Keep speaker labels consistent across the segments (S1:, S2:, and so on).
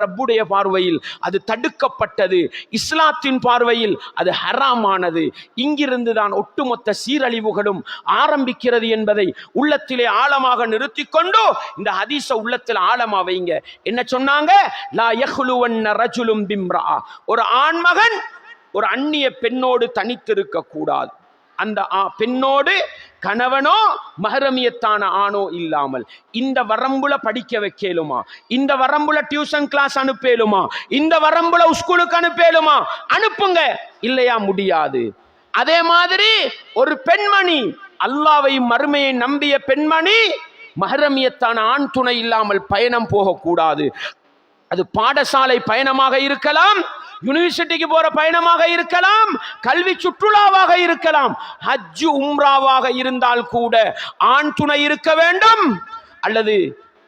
S1: ரப்புடைய பார்வையில் அது தடுக்கப்பட்டது. இஸ்லாத்தின் பார்வையில் அது ஹராமானது. இங்கிருந்து தான் ஒட்டுமொத்த சீரழிவுகளும் ஆரம்பிக்கிறது என்பதை உள்ளத்திலே ஆழமாக நிறுத்தி கொண்டு இந்த ஹதீஸ உள்ளத்தில் ஆழமா வைங்க. என்ன சொன்னாங்க? லா யஹ்லுவன்ன ரஜுலும் பிம்ரா. ஒரு ஆண்மகன் ஒரு அந்நிய பெண்ணோடு தனித்திருக்க கூடாது அந்த ஆ- பெண்ணோடு கணவனோ மஹரமியத்தான ஆணோ இல்லாமல். இந்த வரம்புல படிக்க வைக்கலுமா? இந்த வரம்புல டியூஷன் கிளாஸ் அனுப்பேலுமா? இந்த வரம்புல ஸ்கூலுக்கு அனுப்பேலுமா? அனுப்புங்க. இல்லையா? முடியாது. அதே மாதிரி ஒரு பெண்மணி அல்லாவையும் மறுமையை நம்பிய பெண்மணி மஹரமியத்தான ஆண் துணை இல்லாமல் பயணம் போகக்கூடாது. அது பாடசாலை பயணமாக இருக்கலாம் யூனிவர்சிட்டிக்கு போற பயணமாக இருக்கலாம் கல்வி சுற்றுலாவாக இருக்கலாம் ஹஜ்ஜு உம்ராவாக இருந்தால் கூட ஆண் துணை இருக்க வேண்டும் அல்லது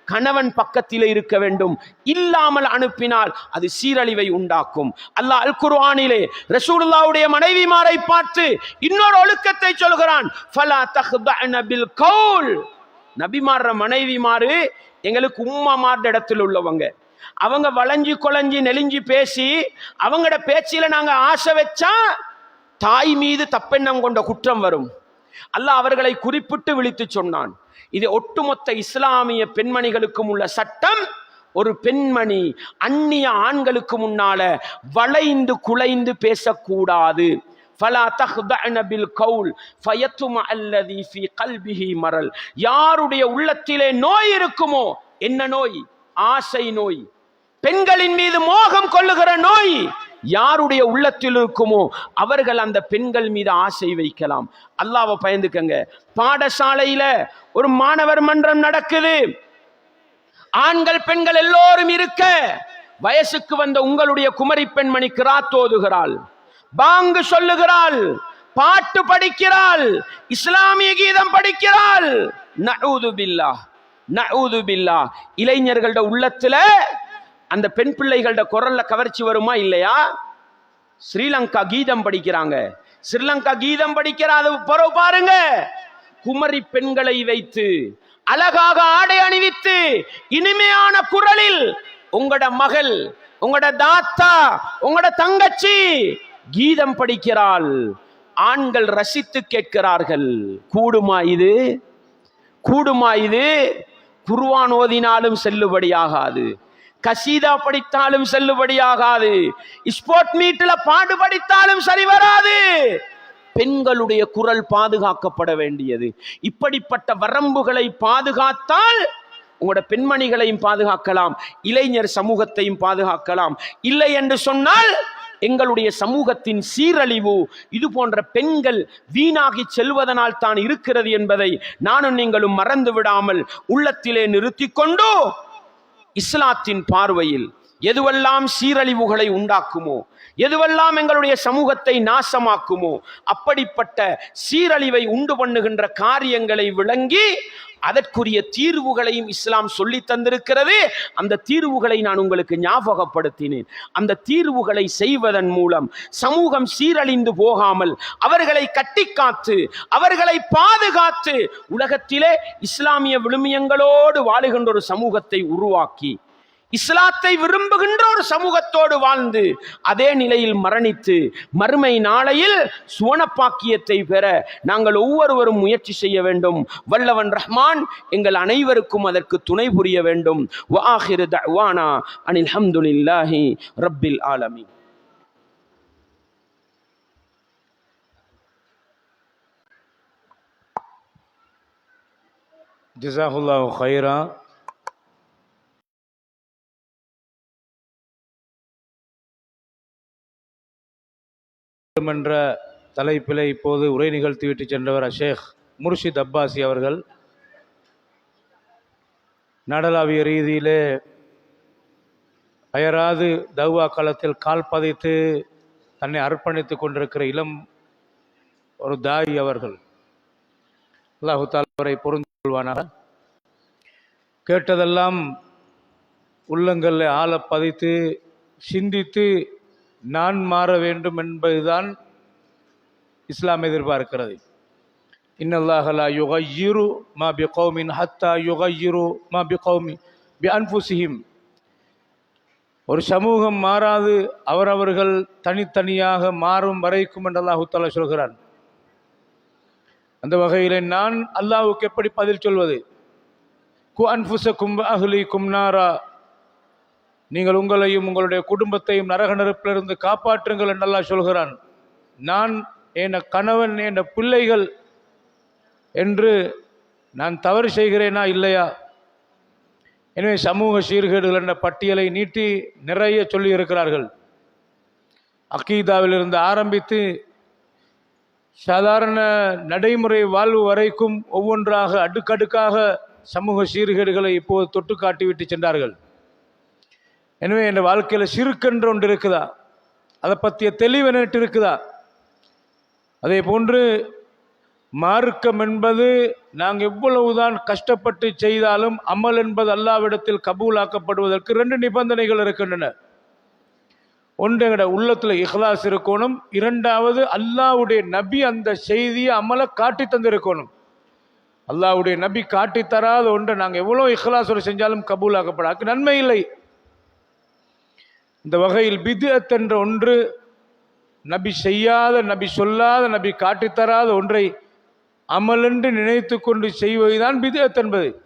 S1: கணவன் பக்கத்தில் இருக்க வேண்டும். இல்லாமல் அனுப்பினால் அது சீரழிவை உண்டாக்கும். அல்லாஹ் அல் குர்ஆனிலே ரசூலுல்லாவுடைய மனைவிமாரை பார்த்து இன்னொரு ஒழுக்கத்தை சொல்கிறான். ஃபலா தஹ்தஅன பில் கவுல். நபிமார மனைவிமாரு எங்களுக்கு உம்மாமார் இடத்தில் உள்ளவங்க. அவங்க வளைஞ்சி கொலைஞ்சி நெளிஞ்சு பேசி அவங்களோட பேச்சில நாங்க ஆசை வச்சா தாய் மீது தப்பெண்ணம் கொண்ட குற்றம் வரும். அல்லாஹ் அவர்களை குறிப்பிட்டு விழித்து சொன்னான். இது ஒட்டுமொத்த இஸ்லாமிய பெண்மணிகளுக்கும் உள்ள சட்டம். ஒரு பெண்மணி அந்நிய ஆண்களுக்கு முன்னால வளைந்து குலைந்து பேசக்கூடாது. யாருடைய உள்ளத்திலே நோய் இருக்குமோ என்ன நோய்? ஆசை நோய். பெண்களின் மீது மோகம் கொள்ளுகிற நோய் யாருடைய உள்ளத்தில் இருக்குமோ அவர்கள் அந்த பெண்கள் மீது ஆசை வைக்கலாம். அல்லாவை பயந்துக்கங்க. பாடசாலையில ஒரு மாணவர் மன்றம் நடக்குது. ஆண்கள் பெண்கள் எல்லோரும் இருக்க வயசுக்கு வந்த உங்களுடைய குமரி பெண்மணி கிராத்தோதுகிறாள் பாங்கு சொல்லுகிறாள். பாட்டு படிக்கிறாள். இஸ்லாமிய கீதம் படிக்கிறாள். நஊது பில்லா நஊது பில்லா இளைஞர்களோட உள்ளத்துல அந்த பெண் பிள்ளைகளோட குரல்ல கவர்ச்சி வருமா இல்லையா? ஸ்ரீலங்கா கீதம் படிக்கிறாங்க. ஸ்ரீலங்கா கீதம் படிக்கிற அது பிறகு பாருங்க. குமரி பெண்களை வைத்து அழகாக ஆடை அணிவித்து இனிமையான குரலில் உங்களோட மகள் உங்களோட தாத்தா உங்களோட தங்கச்சி கீதம் படிக்கிறாள். ஆண்கள் ரசித்து கேட்கிறார்கள். கூடுமா இது? கூடுமா இது? குருவான் ஓதினாலும் செல்லுபடியாகாது. கசீதா படித்தாலும் செல்லுபடியாகாது. ஸ்போர்ட் மீட்ல பாடு படித்தாலும் சரி வராது. பெண்களுடைய குரல் பாதுகாக்கப்பட வேண்டியது. இப்படிப்பட்ட வரம்புகளை பாதுகாத்தால் உங்களோட பெண்மணிகளையும் பாதுகாக்கலாம். இளைஞர் சமூகத்தையும் பாதுகாக்கலாம். இல்லை என்று சொன்னால் எங்களுடைய சமூகத்தின் சீரழிவு இது போன்ற பெண்கள் வீணாகி செல்வதனால் தான் இருக்கிறது என்பதை நானும் நீங்களும் மறந்து விடாமல் உள்ளத்திலே நிறுத்தி கொண்டு இஸ்லாத்தின் பார்வையில் எதுவெல்லாம் சீரழிவுகளை உண்டாக்குமோ எதுவெல்லாம் எங்களுடைய சமூகத்தை நாசமாக்குமோ அப்படிப்பட்ட சீரழிவை உண்டு பண்ணுகின்ற காரியங்களை விளங்கி அதற்குரிய தீர்வுகளையும் இஸ்லாம் சொல்லி தந்திருக்கிறது. அந்த தீர்வுகளை நான் உங்களுக்கு ஞாபகப்படுத்தினேன். அந்த தீர்வுகளை செய்வதன் மூலம் சமூகம் சீரழிந்து போகாமல் அவர்களை கட்டிக்காத்து அவர்களை பாதுகாத்து உலகத்திலே இஸ்லாமிய விழுமியங்களோடு வாழுகின்ற ஒரு சமூகத்தை உருவாக்கி இஸ்லாத்தை விரும்புகின்ற ஒரு சமூகத்தோடு வாழ்ந்து அதே நிலையில் மரணித்து மறுமை நாளையில் சுவனப்பாக்கியத்தை பெற நாங்கள் ஒவ்வொருவரும் முயற்சி செய்ய வேண்டும். வல்லவன் ரஹ்மான் எங்கள் அனைவருக்கும் அதற்கு துணை புரிய வேண்டும். வாஹிரு தவானா அனில் ஹம்துலில்லாஹி ரப்பில் ஆலமி
S2: ஜிசாஹுல்லா ஹைரா என்ற தலைப்பில் இப்போது உரை நிகழ்த்திவிட்டு சென்றவர் அஷேக் முர்ஷித் அப்பாசி அவர்கள். நாடளாவிய ரீதியிலே அயராது தௌவா காலத்தில் கால் பதித்து தன்னை அர்ப்பணித்துக் கொண்டிருக்கிற இளம் ஒரு தாய் அவர்கள். அல்லாஹு தாலா அவரை பொருந்து கொள்வானாக. கேட்டதெல்லாம் உள்ளங்களில் ஆழ பதித்து சிந்தித்து நான் மாற வேண்டும் என்பதுதான் இஸ்லாம் எதிர்பார்க்கிறது. இன்னல்லாஹலா யுகையிரு மா பி கௌமின் ஹத்தா யுகையிரு மா பி கௌமி பி அன்புசிஹிம் ஒரு சமூகம் மாறாது அவரவர்கள் தனித்தனியாக மாறும் வரைக்கும் என்று அல்லாஹுத்தால சொல்கிறான். அந்த வகையில் நான் அல்லாஹ்வுக்கு எப்படி பதில் சொல்வது? கு அன்புசக்கும் அஹ்லி கும்னாரா நீங்கள் உங்களையும் உங்களுடைய குடும்பத்தையும் நரக நெருப்பிலிருந்து காப்பாற்றுங்கள் என்றெல்லாம் சொல்கிறான். நான் என் கணவன் என் பிள்ளைகள் என்று நான் தவறு செய்கிறேனா இல்லையா? எனவே சமூக சீர்கேடுகள் என்ற பட்டியலை நீட்டி நிறைய சொல்லி இருக்கிறார்கள் அக்கீதாவிலிருந்து ஆரம்பித்து சாதாரண நடைமுறை வாழ்வு வரைக்கும் ஒவ்வொன்றாக அடுக்கடுக்காக சமூக சீர்கேடுகளை இப்போது தொட்டு காட்டிவிட்டு சென்றார்கள். எனவே என் வாழ்க்கையில் சிறுக்கென்று ஒன்று இருக்குதா? அதை பற்றிய தெளிவு என்னட்டு இருக்குதா? அதே போன்று மார்க்கம் என்பது நாங்கள் எவ்வளவுதான் கஷ்டப்பட்டு செய்தாலும் அமல் என்பது அல்லாவிடத்தில் கபூலாக்கப்படுவதற்கு ரெண்டு நிபந்தனைகள் இருக்கின்றன. ஒன்று எங்கட உள்ளத்தில் இஹ்லாஸ் இருக்கணும். இரண்டாவது அல்லாவுடைய நபி அந்த செய்தியை அமலை காட்டி தந்திருக்கணும். அல்லாவுடைய நபி காட்டி தராத ஒன்றை நாங்கள் எவ்வளோ இஹ்லாஸோடு செஞ்சாலும் கபூலாக்கப்படாது. நன்மை இல்லை. இந்த வகையில் பித்அத் என்ற ஒன்று நபி செய்யாத நபி சொல்லாத நபி காட்டித்தராத ஒன்றை அமலென்று நினைத்து கொண்டு செய்வதுதான் பித்அத் என்பது.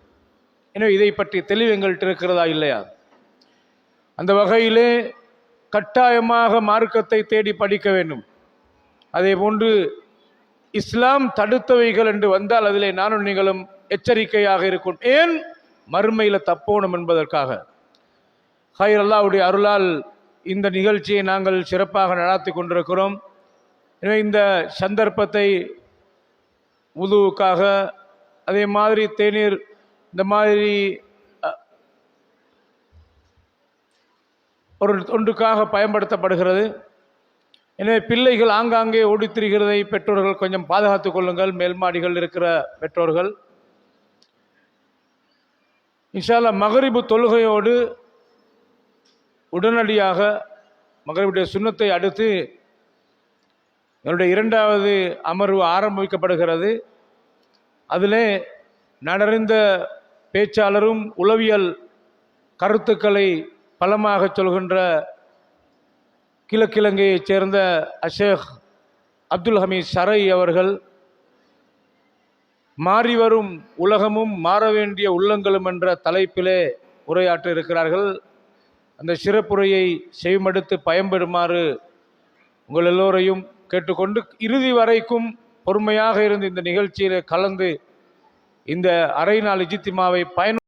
S2: எனவே இதை பற்றி தெளிவு எங்கள்கிட்ட இருக்கிறதா இல்லையா? அந்த வகையிலே கட்டாயமாக மார்க்கத்தை தேடி படிக்க வேண்டும். அதே போன்று இஸ்லாம் தடுத்தவைகள் என்று வந்தால் அதிலே நானும் நீங்களும் எச்சரிக்கையாக இருக்கும். ஏன்? மறுமையில் தப்போணும் என்பதற்காக. ஹைர் அல்லாவுடைய அருளால் இந்த நிகழ்ச்சியை நாங்கள் சிறப்பாக நடாத்தி கொண்டிருக்கிறோம். எனவே இந்த சந்தர்ப்பத்தை உதுவுக்காக அதே மாதிரி தேநீர் இந்த மாதிரி ஒரு ஒன்றுக்காக பயன்படுத்தப்படுகிறது. எனவே பிள்ளைகள் ஆங்காங்கே ஓடித்திரிகிறதை பெற்றோர்கள் கொஞ்சம் பாதுகாத்துக் கொள்ளுங்கள். மேல்மாடிகள் இருக்கிற பெற்றோர்கள். இன்ஷால்லா மகரிபு தொழுகையோடு உடனடியாக மகரிபுடைய சுண்ணத்தை அடுத்து என்னுடைய இரண்டாவது அமர்வு ஆரம்பிக்கப்படுகிறது. அதிலே நடறிந்த பேச்சாளரும் உளவியல் கருத்துக்களை பலமாக சொல்கின்ற கிழக்கிழங்கையைச் சேர்ந்த அஷேக் அப்துல் ஹமீத் சரை அவர்கள் மாறி வரும் உலகமும் மாற வேண்டிய உள்ளங்களும் என்ற தலைப்பிலே உரையாற்ற இருக்கிறார்கள் அந்த சிறப்புரையை செய்மடுத்து பயன்பெறுமாறு உங்கள் எல்லோரையும் கேட்டுக்கொண்டு இறுதி வரைக்கும் பொறுமையாக இருந்து இந்த நிகழ்ச்சியில் கலந்து இந்த அரை நாள் இஜித்திமாவை பயன்